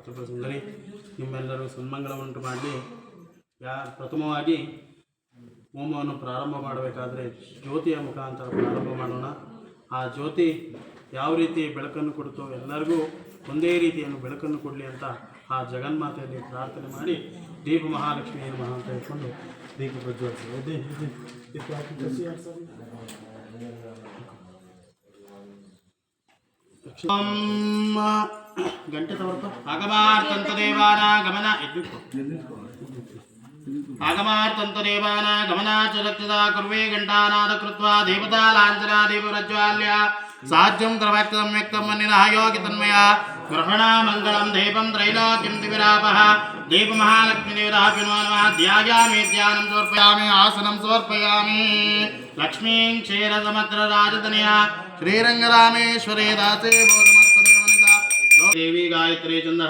ಪ್ರತಿಭಾ ನಿಮ್ಮೆಲ್ಲರೂ ಸನ್ಮಂಗಳ ಉಂಟು ಮಾಡಲಿ ಯಾ, ಪ್ರಥಮವಾಗಿ ಹೋಮವನ್ನು ಪ್ರಾರಂಭ ಮಾಡಬೇಕಾದ್ರೆ ಜ್ಯೋತಿಯ ಮುಖಾಂತರ ಪ್ರಾರಂಭ ಮಾಡೋಣ. ಆ ಜ್ಯೋತಿ ಯಾವ ರೀತಿ ಬೆಳಕನ್ನು ಕೊಡುತ್ತೋ ಎಲ್ಲರಿಗೂ ಒಂದೇ ರೀತಿಯನ್ನು ಬೆಳಕನ್ನು ಕೊಡಲಿ ಅಂತ ಆ ಜಗನ್ಮಾತೆಯಲ್ಲಿ ಪ್ರಾರ್ಥನೆ ಮಾಡಿ ದೀಪ ಮಹಾಲಕ್ಷ್ಮಿಯನ್ನು ಮಹಾ ಅಂತ ಹೇಳ್ಕೊಂಡು ದೀಪ ಪ್ರಜ್ವಲಿಸಿ ದೇವಾನ ಗಮನಾಚ ರಕ್ಷದ ಕುರ್ವೇ ಘಂಟಾನಾದ ಕೃತ್ವಾ ದೇವತಾ ಲಾಂಛನ ದೇವರಜ್ವಾಲ್ಯ ಸಾಧ್ಯಂ ಕ್ರಮಕ್ತಂ ವ್ಯಕ್ತಂ ಮನ್ನಿನಃ ಯೋಗಿ ತನ್ಮಯ గృహణామంగళం దీపం త్రైలోక్యం దివిరాప దీపమహాలక్ష్మీదేవరాభినో నమ ధ్యాయామి ధ్యానం సమర్పయామి ఆసనం సమర్పయామి లక్ష్మీం క్షీరసమగ్ర రాజధనియా శ్రీరంగరామేశ్వరే దాసే దేవి గాయత్రీ చంద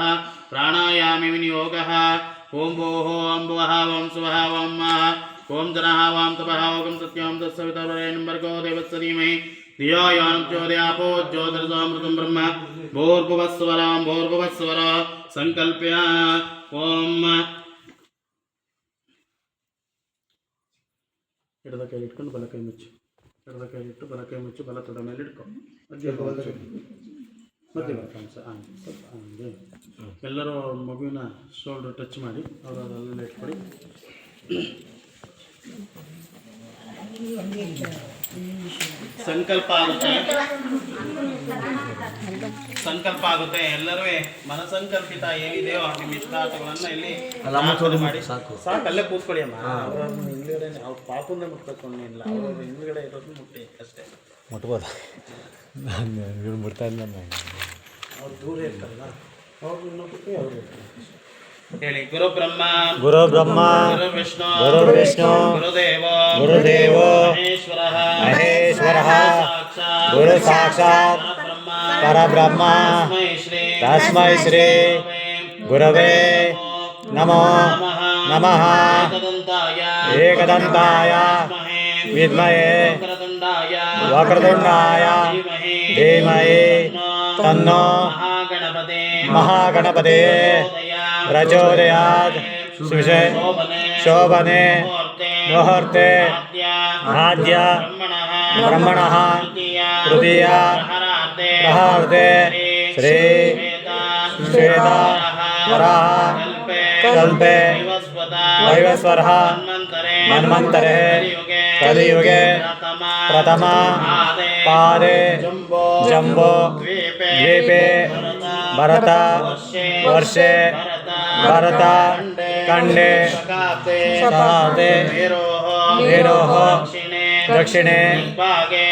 ప్రాణాయామి వినియోగ ఓం భోహ ఓం భువః ఓం శువః ఓం ఓం జనః వాం తపః ఓం సత్యం తత్సవితరే నంబర్గో దేవస్సరీమై ಓಂ ತಪಃ ಓಂ ಸತ್ಯಂ ತತ್ಸವಿತರ್ವರೇಣ್ಯಂ ಭರ್ಗೋ ದೇವಸ್ಯ ಧೀಮಹಿ ಧಿಯೋ ಯೋ ನ ಪ್ರಚೋದಯಾಪೋ ಜ್ಯೋತಿರ್ಸಮೃತಂ ಬ್ರಹ್ಮ ಭೂರ್ಭುವಸ್ವರಾಂ ಭೂರ್ಭುವಸ್ವರ ಸಂಕಲ್ಪ್ಯ ಓಂ ಎಡದ ಕೈ ಇಟ್ಕೊಂಡು ಬಲ ಕೈ ಮುಚ್ಚು ಎಡದ ಕೈ ಇಟ್ಟು ಬಲ ಕೈ ಮುಚ್ಚು ಬಲ ತೊಡ ಮೇಲೆ ಇಟ್ಕೊ ಮಧ್ಯ ಭಾಗ ಮಧ್ಯ ಭಾಗಾಂಶ ಹಾಂ ಸ್ವಲ್ಪ ಹಂಗೆ ಎಲ್ಲರೂ ಮಗುವಿನ ಶೋಲ್ಡರ್ ಟಚ್ ಮಾಡಿ ಅವರು ಅಲ್ಲೆಲ್ಲ ಇಟ್ಕೊಳ್ಳಿ ಸಂಕಲ್ಪ ಆಗುತ್ತೆ. ಸಂಕಲ್ಪ ಆಗುತ್ತೆ. ಎಲ್ಲರೂ ಮನಸಂಕಲ್ಪಿತ ಏನಿದೆಯೋ ನಿಮ್ಮ ಇಷ್ಟಾರ್ಥಗಳನ್ನ ಇಲ್ಲಿ ಮಾಡಿ. ಸಾಕು. ಸಾಕು ಅಲ್ಲೇ ಕೂತ್ಕೊಳ್ಳಿ ಅಮ್ಮ. ಅವ್ರ ಹಿಂದ್ಗಡೆ ಅವ್ರ ಪಾಪನ್ನ ಮುಟ್ಬೇಕು ಇಲ್ಲ. ಅವ್ರ ಹಿಂದ್ಗಡೆ ಇರೋದು ಮುಟ್ಟಿ ಅಷ್ಟೇ. ಮುಟ್ಬೋದ? ನಾನು ಇವ್ರು ಮುಟ್ತಾ ಇಲ್ಲ ನಾನು ಅವ್ರು ದೂರ ಇರ್ತಾರಲ್ಲ ಅವ್ರು ಇನ್ನೊಬ್ಬಕ್ಕೆ ಅವ್ರು ಇರ್ತಾರೆ. ಹೇಳಿ ಗುರು ಬ್ರಹ್ಮ ಗುರು ಬ್ರಹ್ಮ ಗುರು ವಿಷ್ಣು ಗುರು ವಿಷ್ಣು ಗುರುದೇವ ಗುರುದೇವ ಮಹೇಶ್ವರ. ಮಹೇಶ್ವರಃ गुरु साक्षात परब्रह्म। तस्म श्री गुरव नमो नम। एकदंताय विमे वक्रतुंडाय धीमहे। तन्नो महागणपते। प्रचोदयाद सुषे शोभने। मुहूर्ते। आद्य ब्रह्मण। तृतीया प्रहार्दे श्री श्वेता वराह कल्पे वैवस्वर मन्वंतरे कलियुगे प्रथमा पादे जम्बो द्वीपे भरत वर्षे भरत खंडे शताब्दे दक्षिणे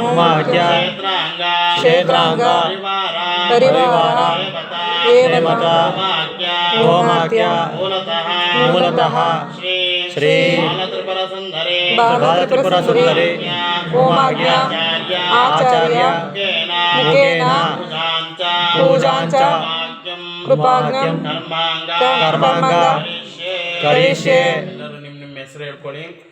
ಮಹತ್ಯ ಕ್ಷೇತ್ರಾಂಗ. ಪರಿವಾರ. ಹೇಮತ ಹೋಮಾಕ್ಯ ಮೂಲತಃ. ಶ್ರೀ ಬಾಲತ್ರಿಪುರ ಸುಂದರಿ. ಹೋಮಾಕ್ಯ ಆಚಾರ್ಯ. ಮುಖೇನ. ಪೂಜಾಂಚ. ಕೃಪಾಜ್ಞಂ ಕರ್ಮಾಂಗ. ಕರಿಷ್ಯೆ. ಎಲ್ಲರೂ ನಿಮ್ಮ ನಿಮ್ಮ ಹೆಸರು ಹೇಳ್ಕೊಳ್ಳಿ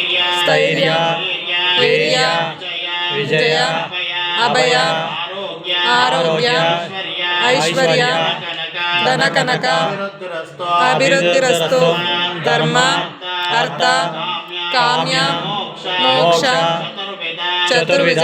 स्थैर्य वीर्य विजय अभय आरोग्य ऐश्वर्य धनकनक अभिवृद्धिरस्तु धर्म अर्थ काम्य मोक्ष चतुर्विध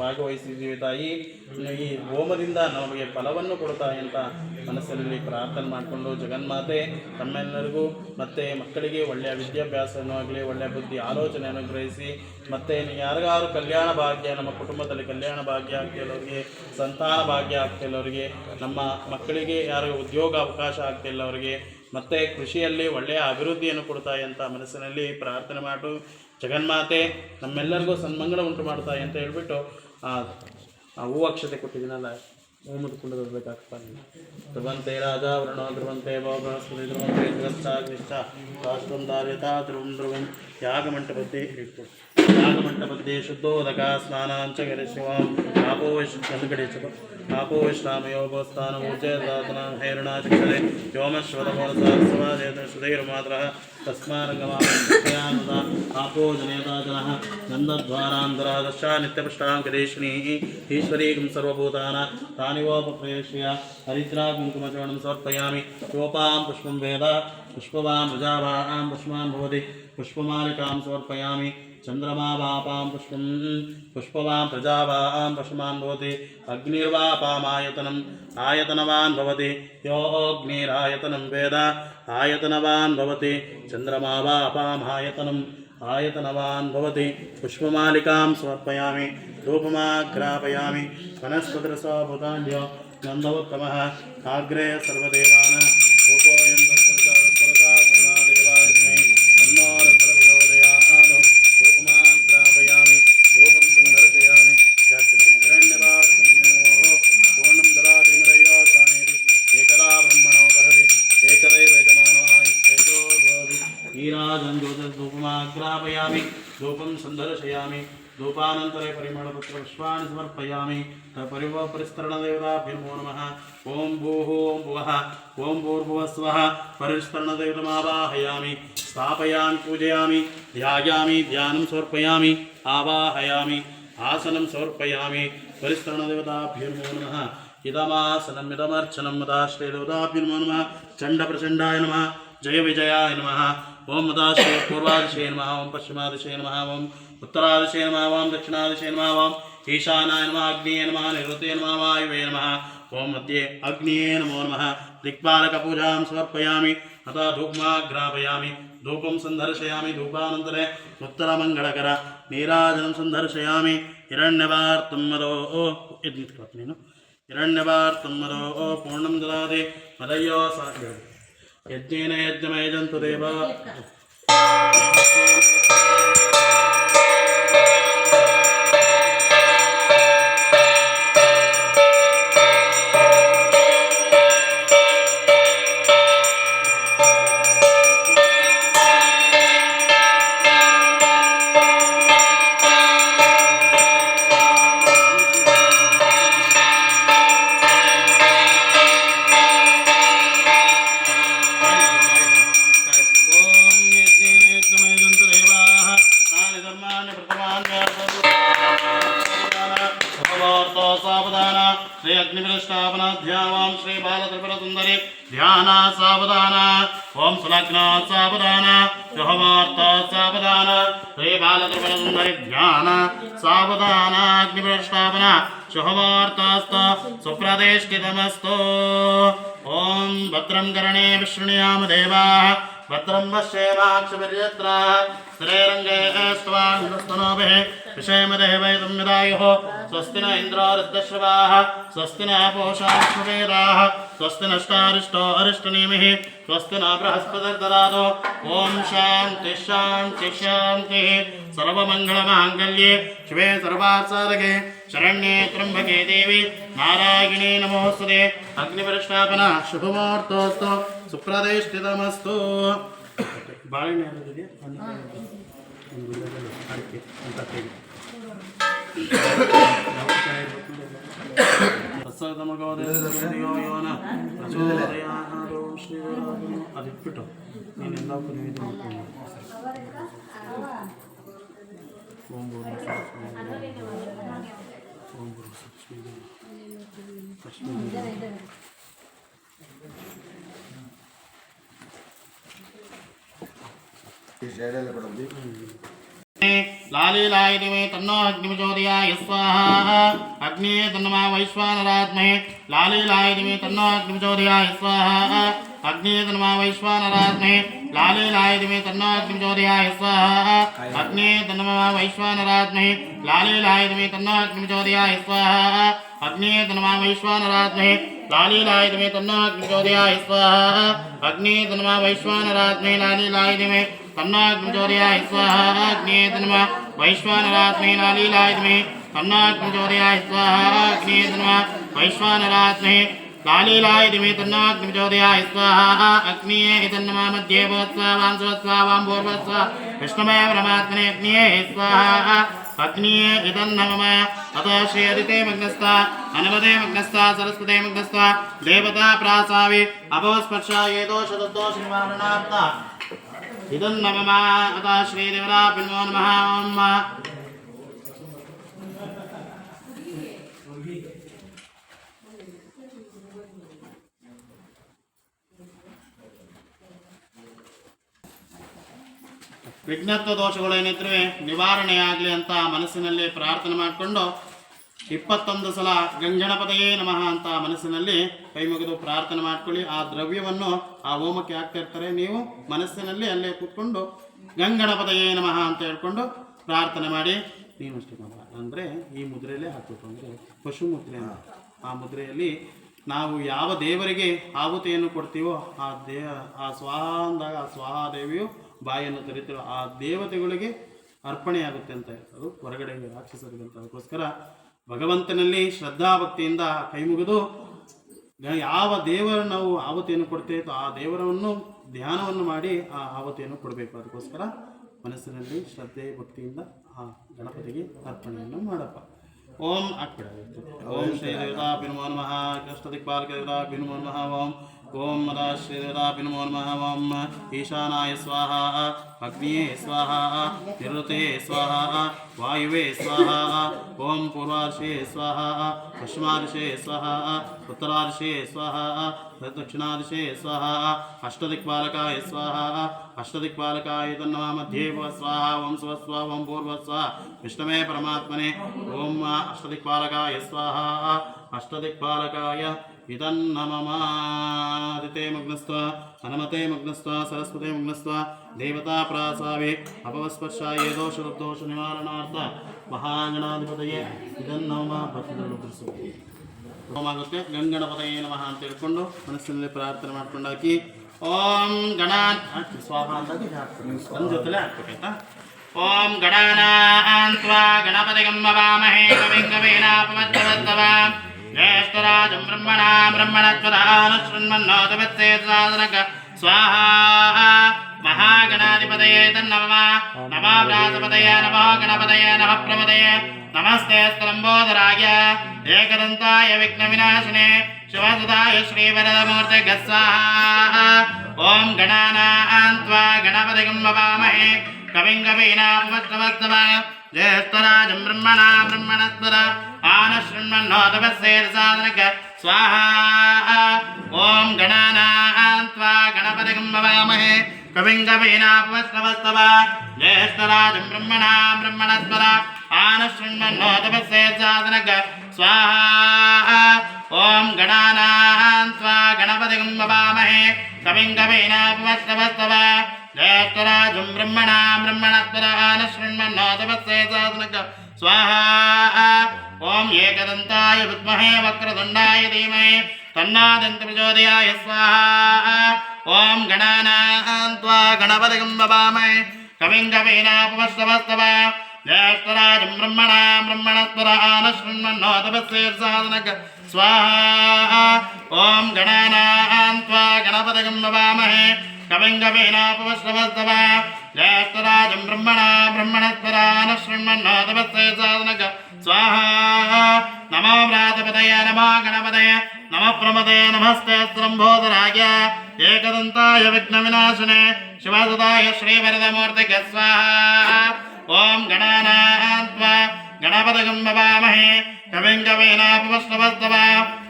ಭಾಗವಹಿಸಿದ್ದೀವಿ ತಾಯಿ. ಈ ಹೋಮದಿಂದ ನಮಗೆ ಫಲವನ್ನು ಕೊಡ್ತಾಯಿ ಅಂತ ಮನಸ್ಸಿನಲ್ಲಿ ಪ್ರಾರ್ಥನೆ ಮಾಡಿಕೊಂಡು ಜಗನ್ಮಾತೆ, ತಮ್ಮೆಲ್ಲರಿಗೂ ಮತ್ತು ಮಕ್ಕಳಿಗೆ ಒಳ್ಳೆಯ ವಿದ್ಯಾಭ್ಯಾಸವನ್ನು ಆಗಲಿ, ಒಳ್ಳೆಯ ಬುದ್ಧಿ ಆಲೋಚನೆ ಅನುಗ್ರಹಿಸಿ, ಮತ್ತು ಯಾರಿಗಾರು ಕಲ್ಯಾಣ ಭಾಗ್ಯ, ನಮ್ಮ ಕುಟುಂಬದಲ್ಲಿ ಕಲ್ಯಾಣ ಭಾಗ್ಯ ಆಗ್ತಿಲ್ಲವರಿಗೆ ಸಂತಾನ ಭಾಗ್ಯ ಆಗ್ತಿಲ್ಲವರಿಗೆ ನಮ್ಮ ಮಕ್ಕಳಿಗೆ ಯಾರು ಉದ್ಯೋಗ ಅವಕಾಶ ಆಗ್ತಿಲ್ಲ ಅವರಿಗೆ ಮತ್ತು ಕೃಷಿಯಲ್ಲಿ ಒಳ್ಳೆಯ ಅಭಿವೃದ್ಧಿಯನ್ನು ಕೊಡ್ತಾಯಿ ಅಂತ ಮನಸ್ಸಿನಲ್ಲಿ ಪ್ರಾರ್ಥನೆ ಮಾಡು. ಜಗನ್ಮಾತೆ, ನಮ್ಮೆಲ್ಲರಿಗೂ ಸನ್ಮಂಗಳ ಉಂಟು ಮಾಡ್ತಾಯಿ ಅಂತ ಹೇಳ್ಬಿಟ್ಟು ಆ ಹೂ ಅಕ್ಷತೆ ಕೊಟ್ಟಿದ್ದೀನಲ್ಲ ಓಮದ ಕುಂಡದಬೇಕಾಗ್ತಾ ಧ್ರುವಂತೆ ರಾಜಾವರಣ ಧ್ರುವಂತೆ ಬೃಹಸ್ಪತಿ ಧ್ರುವಂತೆ ಧ್ರುವಂತ ನಿಷ್ಠ ಶಾಸ್ತ್ರಂ ಧ್ರುವಂ ಧ್ರುವಂ ಮಂಟಪತಿ ಹೇಳ್ಕೊಡು నాగమంటపద్దేశుద్ధో రగా స్నానాంచ గణేశివాం ఆపో వైష్ణు గణేశ ఆపో వైష్ణామయోగోస్థానం ఉచేదాతన హైరుణాచక్షరే వ్యోమశ్వరమోరసారసమాజేతృతిర్మాత్ర తస్మారంగమానుదా ఆపో జనేతాజన నందద్వారాంధరాదశా నిత్యపృష్టాం గణేశిని ఈశ్వరీకం సర్వభూతాన తానివోపప్రేష్య హరిద్రా కుంకుమచోణం సమర్పయామి రూపాం పుష్పం వేద पुष्पवां प्रजाभां पुष्मान् भवति पुष्पमालिकां समर्पयामि चन्द्रमावापां पुष्पं पुष्पवां प्रजावां पशुमान् भवति अग्निर्वापामायतनम् आयतनवान् भवति योऽग्निरायतनं वेद आयतनवान् भवति चन्द्रमावापामायतनम् आयतनवान् भवति पुष्पमालिकां समर्पयामि धूपमाघ्रापयामि वनस्पतिरसभूतान्यो नन्दोत्तमः आग्रे सर्वदेवान् रूपोऽयं ದರ್ಗಾ పుష్పాన్ని సమర్పయామి తపరివ పరిస్తరణదేవతాభ్యమో నమ ఓం భూः ఓం భువः ఓం భూర్భువస్వः పరిస్తరణదేవతమావాహయామి స్థాపయామి పూజయామి ధ్యాయామి ధ్యానం సమర్పయామి ఆవాహయామి ఆసనం సమర్పయామి పరిస్తరణదేవతాభ్యమో నమ ఇదమాసనం ఇదమర్చనం మదాశ్రయదేవతాభ్యమో నమ చండ ప్రచండాయ నమ జయ విజయాయ నమ ఓం మదాశ్రయ పూర్వాదిశే నమ ఓం పశ్చిమాదిశే నమ ఓం ఉత్తరాదిశే నమ ఓం దక్షిణాదిశే నమ ఓం ಈಶಾನಾಯ ನಮಃ ಅಗ್ನಿಯೇ ನಮಃ ನಿವೃತ್ತಿಯ ನಮಃ ವಾಯುವೇ ನಮಃ ಓಂ ಮಧ್ಯೆ ಅಗ್ನಿಯೇ ನಮೋ ನಮಃ ದಿಕ್ಪಾಲಕ ಪೂಜಾಂ ಸಮರ್ಪಯಾಮಿ ಅಥ ಧೂಪ್ಮಾಗ್ರಾಪಯಾಮಿ ಧೂಪಂ ಸಂದರ್ಶಯಾಮಿ ಧೂಪಾನಂತರೆ ಉತ್ತರ ಮಂಗಳಕರ ನೀರಾಜನ ಸಂದರ್ಶಯಾಮಿ ಹಿರಣ್ಯವಾರ್ತಮ್ಮರೋ ಓ ಇದು ನಿಂತ್ಕೊಳ್ತೀನಿ ನೀನು ಓ ಪೂರ್ಣಂ ದದಾತಿ ಮದಯ್ಯೋ ಸಾಧ್ಯ ಯಜ್ಞೇನ ಯಜ್ಞಮಯಜಂತು ದೇವ ध्यान सावधान ओम सुलग्न सावधान शुभमार्थ सावधान श्री बालत्रिपुरसुन्दरी ध्यान सावधान अग्निप्रष्टापन शुभवार्तास्त सुप्रतिष्ठितमस्तु ओम भद्रं करणे विष्णुयाम देवाः भद्रं पश्येमाक्षभिर्यत्राः स्त्रीरङ्गे स्त्वाभिः विषयमदेवैतं विदायुः स्वस्ति न इन्द्रो रुद्रश्रवाः स्वस्ति न पोषाश्ववेदाः स्वस्ति नष्टारिष्टो अरिष्टनेमिः। स्वस्ति न बृहस्पतिर्ददातु। ॐ शान्ति शान्ति, शान्तिः। ಸರ್ವಮಂಗಳಮಾಂಗಲ್ಯೆ ಶಿವೇ ಸರ್ವಾಸಾರಗೆ. ಶರಣ್ಯೆ ತ್ರಂಬಕೆ ದೇವಿ. ನಾರಾಯಣಿ ನಮೋಸ್ತುತೆ. ಅಗ್ನಿಪರಿಷ್ಠಾಪನ ಶುಭಮೂರ್ತೋಸ್ತು ಸುಪ್ರತಿಷ್ಠಿತಮಸ್ತು. ಬಾಳೆಹಣ್ಣೆ ಅದಿಟ್ಬಿಟ್ಟು ನೀನೆಲ್ಲ ಕುರಿವಿದ್ದು ಮಾಡ್ಕೊಂಡು ओम गुरु ओम गुरु लक्ष्मी लक्ष्मी లాలీలాయతివే తన్నో అగ్నిమిచోదయాయ స్వాహ అగ్నే తన్నమా వైశ్వానరాత్మహే లాలీలాయతివే తన్నో అగ్నిమిచోదయాయ స్వాహ అగ్నే తన్నమా వైశ్వానరాత్మహే लालीलायतिमे तन्नाग्निचोदयाय स्वाहा। अग्ने तन्नमा वैश्वानरात्महे लालीलायतिमे तन्नाग्निचोदयाय स्वाहा। अग्ने तन्मा वैश्वानरात्महे लालीलायतिमे तन्नाग्निचोदयाय स्वाहा। अग्ने तन्मा वैश्वानरात्महे लालीलायतिमे तन्नाग्निचोदयाय स्वाहा। अग्ने कालीलाय दिमे तन्नाग्निचोदयाय स्वाहा अग्निये तन्नमा मध्ये भवत्स्वावांसवत्स्वावां पूर्वस्वा विष्णुमय परमात्मनेऽग्निये स्वाहा अग्निये इदन्नमम ततो श्रेयदिते मग्नस्ता हनुमते मग्नस्ता सरस्वते मग्नस्ता देवता प्रासावे अभवस्पर्शायेतो शतदोषनिवारणार्थ इदन्नमम ततो श्रीदेवराभिन्मो नमः ವಿಘ್ನತ್ವ ದೋಷಗಳೇನಿದ್ರೆ ನಿವಾರಣೆಯಾಗಲಿ ಅಂತ ಮನಸ್ಸಿನಲ್ಲಿ ಪ್ರಾರ್ಥನೆ ಮಾಡಿಕೊಂಡು ಇಪ್ಪತ್ತೊಂದು ಸಲ ಗಂಗಣಪದಯೇ ನಮಃ ಅಂತ ಮನಸ್ಸಿನಲ್ಲಿ ಕೈ ಮುಗಿದು ಪ್ರಾರ್ಥನೆ ಮಾಡ್ಕೊಳ್ಳಿ. ಆ ದ್ರವ್ಯವನ್ನು ಆ ಹೋಮಕ್ಕೆ ಹಾಕ್ತಾ ಇರ್ತಾರೆ. ನೀವು ಮನಸ್ಸಿನಲ್ಲಿ ಅಲ್ಲೇ ಕೂತ್ಕೊಂಡು ಗಂಗಣಪದಯೇ ನಮಃ ಅಂತ ಹೇಳ್ಕೊಂಡು ಪ್ರಾರ್ಥನೆ ಮಾಡಿ. ನಮಃ ಅಂದರೆ ಈ ಮುದ್ರೆಯಲ್ಲೇ ಹಾಕಬೇಕು. ಪಶು ಮುದ್ರೆ ಆ ಮುದ್ರೆಯಲ್ಲಿ ನಾವು ಯಾವ ದೇವರಿಗೆ ಆಹುತಿಯನ್ನು ಕೊಡ್ತೀವೋ ಆ ದೇ ಆ ಸ್ವಾಹ ಅಂದಾಗ ಆ ಸ್ವಾಹ ದೇವಿಯು ಬಾಯನ್ನು ತೆರಿತೀವೋ ಆ ದೇವತೆಗಳಿಗೆ ಅರ್ಪಣೆಯಾಗುತ್ತೆ ಅಂತ ಅದು ಹೊರಗಡೆ ರಾಕ್ಷಸರಿಗೆ ಅಂತ ಅದಕ್ಕೋಸ್ಕರ ಭಗವಂತನಲ್ಲಿ ಶ್ರದ್ಧಾಭಕ್ತಿಯಿಂದ ಕೈ ಮುಗಿದು ಯಾವ ದೇವರ ನಾವು ಆವತಿಯನ್ನು ಕೊಡ್ತೇವೆ ಆ ದೇವರನ್ನು ಧ್ಯಾನವನ್ನು ಮಾಡಿ ಆ ಆವತಿಯನ್ನು ಕೊಡಬೇಕು. ಅದಕ್ಕೋಸ್ಕರ ಮನಸ್ಸಿನಲ್ಲಿ ಶ್ರದ್ಧೆ ಭಕ್ತಿಯಿಂದ ಆ ಗಣಪತಿಗೆ ಅರ್ಪಣೆಯನ್ನು ಮಾಡಪ್ಪ. ఓం అక్కడ. ఓం శ్రీ దేవతాభినమో నమ కృష్ణదిక్పాలకదేవతాభినమో నమ ఓం. ఓం మదా శ్రీదేవతాభినమో నమ. ఓం. ఈశానాయ స్వాహ. అగ్నియే స్వాహ. నిరుతే స్వాహ. वायुवे स्वाहा ओम पूर्वार्षे स्वाहा पश्चिमार्षे स्वाहा उत्तरार्षे स्वाहा दक्षिणार्षे स्वाहा अष्टदिक्पालकाय स्वाहा अष्टदिक्पालकाय तन्नमा मध्ये स्वाहा ओं स्वस्व ओं पूर्वस्व विष्णवे परमात्मने ओम अष्टदिक्पालकाय स्वाहा अष्टदिक्पालकाय ಇದನ್ನ ಮಮಾದಿತೆ ಮಗ್ನಸ್ತ್ವ ಹನುಮತೆ ಮಗ್ನಸ್ತ್ವ ಸರಸ್ವತೆ ಮಗ್ನಸ್ತ್ವ ದೇವತಾ ಪ್ರಾಸಾವೆ ಅಪವಸ್ಪರ್ಶ ಏ ದೋಷ ದೋಷ ನಿವಾರಣಾರ್ಥ ಮಹಾಗಣಾಧಿಪತಿಯೇ ಇದನ್ನು ಭಕ್ತಿಗಳು ಹೋಮಾಗುತ್ತೆ ಗಂಗಣಪತಯೇ ನಮಃ ಅಂತ ಹೇಳ್ಕೊಂಡು ಮನಸ್ಸಿನಲ್ಲಿ ಪ್ರಾರ್ಥನೆ ಮಾಡ್ಕೊಂಡು ಹಾಕಿ. ಓಂ ಗಣಾತ್ ಸ್ವಾಹ ಅಂತ ನನ್ನ ಜೊತೆಲೇ ಹಾಕ್ಬೇಕಾಯ್ತಾ ಓಂ ಗಣಾನಾಂತ್ವಾ ಗಣಪತಿ ಗಮ್ಮವಾಮಹೇ ಕವಿಂಗವೇನಾಪಮದ್ದವದ್ದವಾಂ బ్రహ్మేశ్వరాజం బ్రహ్మణా బ్రహ్మణత్వదానుశృణ్మన్నోదవత్సేతనాదనక స్వాహ మహాగణాధిపతయే తన్నమ నమో వ్రాతపదయ నమో గణపదయ నమ ప్రమదయ నమస్తే స్తంభోధరాయ ఏకదంతాయ విఘ్న వినాశనే శివసుదాయ శ్రీవరదమూర్తి గస్వాహ ఓం గణానాన్వా గణపతిగం వవామహే కవిం కవీనామస్తవ జ్యేష్ఠరాజం బ్రహ్మణా బ్రహ్మణస్వర ఆనశృణ్వన్నోదవశ్చేదసాదనక స్వాహ ఓం గణానాన్వా గణపతిగం భవామహే కవింగవీనాపవస్తవస్తవ జ్యేష్ఠరాజం బ్రహ్మణా బ్రహ్మణస్వర ఆనశృణ్వన్నోదవశ్చేదసాదనక స్వాహ ఓం గణానాన్వా గణపతిగం భవామహే కవింగవీనాపవస్తవస్తవ జ్యేష్ఠరాజం బ్రహ్మణా బ్రహ్మణస్వర ఆనశృణ్వన్నోదవశ్చేదసాదనక गणानां त्वा गणपतिं ववामहे कविं कवीनापमस्तवस्तव ज्येष्ठराजं ब्रह्मणां ब्रह्मणस्परान शृण्वन्नोदवस्य साधनक स्वाहा ॐ एकदन्ताय विद्महे वक्रतुण्डाय धीमहि तन्नादन्त प्रचोदयाय स्वाहा ॐ गणानां त्वा गणपतिं ववामहे कविं कवीनापमस्तवस्तव ज्येष्ठराजं ब्रह्मणां ब्रह्मणस्परान शृण्वन्नोदवस्य साधनक स्वाहा ॐ गणानां त्वा गणपतिं ववामहे कविं कवीनापमस्तवस्तव ज्येष्ठराजं ब्रह्मणा ब्रह्मणस्परान शृण्वन्नोदवस्य साधनक स्वाहा नमो व्रातपदय नमो गणपदय नमः प्रमदय नमस्ते स्त्रम्भोदराय एकदन्ताय विघ्नविनाशिने शिवसुताय श्रीवरदमूर्तिके स्वाहा ॐ गणानां त्वा गणपतिगं भवामहे कविं कवीनापमस्तवस्तव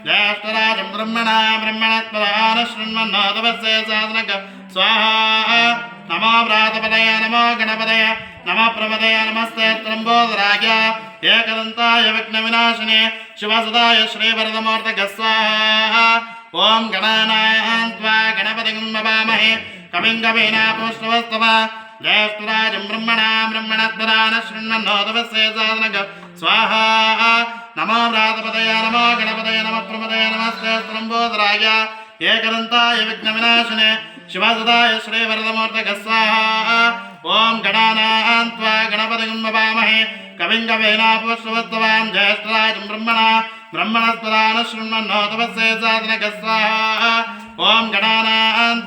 ज्येष्ठराजं ब्रह्मणा ब्रह्मणस्परान शृण्वन्नोदवस्य साधनक స్వాహా. నమో వ్రాతపదయ నమో గణపదయ నమ ప్రమదయ నమస్తే త్రంబోధరాయ ఏకదంతాయ విఘ్న వినాశినే శివసదాయ శ్రీవరదమూర్తగ స్వాహ. ఓం గణానాన్వా గణపతిగం నమామహే కవిం కవీనాపుష్ణవస్తవ జ్యేష్ఠరాజం బ్రహ్మణా బ్రహ్మణస్మరాన శృణ్వన్నోదవస్యే సాధనగ స్వాహ. నమో వ్రాతపదయ నమో గణపదయ నమ ప్రమదయ నమస్తే త్రంబోధరాయ ఏకదంతాయ విఘ్న వినాశినే శివసుదాయ శ్రీవరదమూర్తగస్వాహ ఓం గణానాం త్వా గణపతిం వపామహే కవిం కవేనాపస్వత్వాం జ్యేష్ఠరాజం బ్రహ్మణ బ్రహ్మణస్పదాన శృణ్వన్నో తపస్సే సాధనగస్వాహ ఓం గణానాం